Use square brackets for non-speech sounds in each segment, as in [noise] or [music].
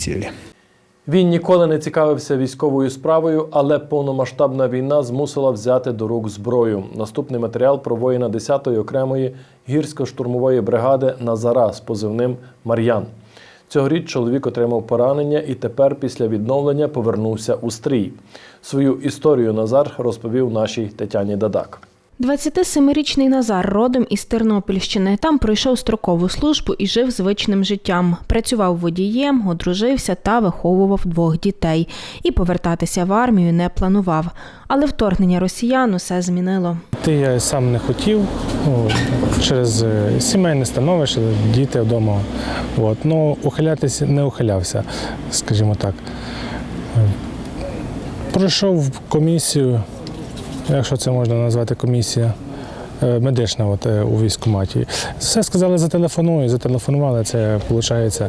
цели. Він ніколи не цікавився військовою справою, але повномасштабна війна змусила взяти до рук зброю. Наступний матеріал про воїна 10-ї окремої гірсько-штурмової бригади Назара з позивним Мар'ян. Цьогоріч чоловік отримав поранення і тепер після відновлення повернувся у стрій. Свою історію Назар розповів нашій Тетяні Дадак. 27-річний Назар родом із Тернопільщини. Там пройшов строкову службу і жив звичним життям. Працював водієм, одружився та виховував двох дітей. І повертатися в армію не планував. Але вторгнення росіян усе змінило. Ти я сам не хотів ну, через е, сімейне становище, діти вдома. От. Ну, ухилятися не ухилявся, скажімо так. Е, Пройшов комісію, якщо це можна назвати комісія. е, Медична от, е, у військкоматі. Все сказали зателефоную, зателефонували. Це виходить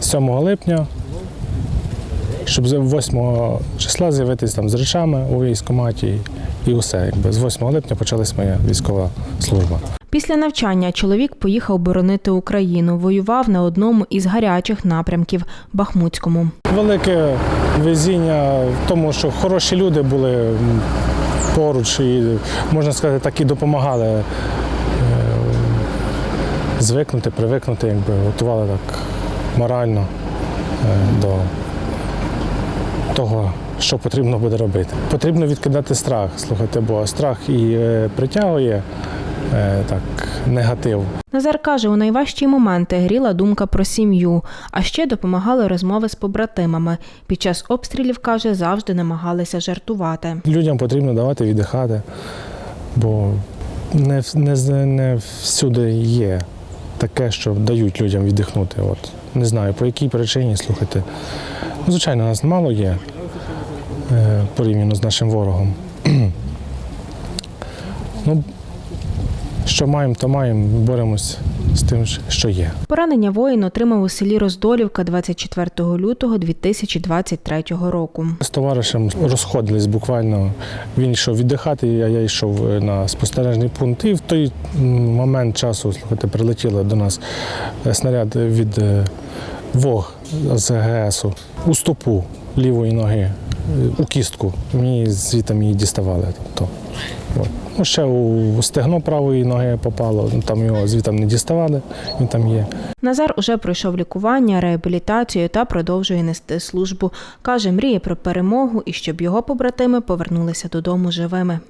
7 липня, щоб з 8 числа з'явитися там з речами у військкоматі і усе. Якби з 8 липня почалась моя військова служба. Після навчання чоловік поїхав боронити Україну. Воював на одному із гарячих напрямків Бахмутському. Велике везіння в тому, що хороші люди були поруч і, можна сказати, так і допомагали е, звикнути, привикнути, якби готували так морально е, до того, що потрібно буде робити. Потрібно відкидати страх, слухайте, бо страх і е, притягує так, негатив. Назар каже, у найважчі моменти гріла думка про сім'ю, а ще допомагали розмови з побратимами. Під час обстрілів каже, завжди намагалися жартувати. Людям потрібно давати віддихати, бо не, не, не всюди є таке, що дають людям віддихнути. От. Не знаю, по якій причині, слухайте. Ну, звичайно, нас мало є е, порівняно з нашим ворогом. [clears throat] ну, що маємо, то маємо, боремось з тим, що є. Поранення воїн отримав у селі Роздолівка 24 лютого 2023 року. З товаришем розходились буквально. Він йшов віддихати, а я йшов е, на спостережний пункт. І в той момент часу, слухайте, прилетіло до нас е, снаряд від е, ВОГ з ГСу у стопу лівої ноги, у кістку. Мені звідти її діставали. Тобто. Ну, ще у стегно правої ноги попало, ну, там його звідти не діставали, він там є. Назар уже пройшов лікування, реабілітацію та продовжує нести службу. Каже, мріє про перемогу і щоб його побратими повернулися додому живими.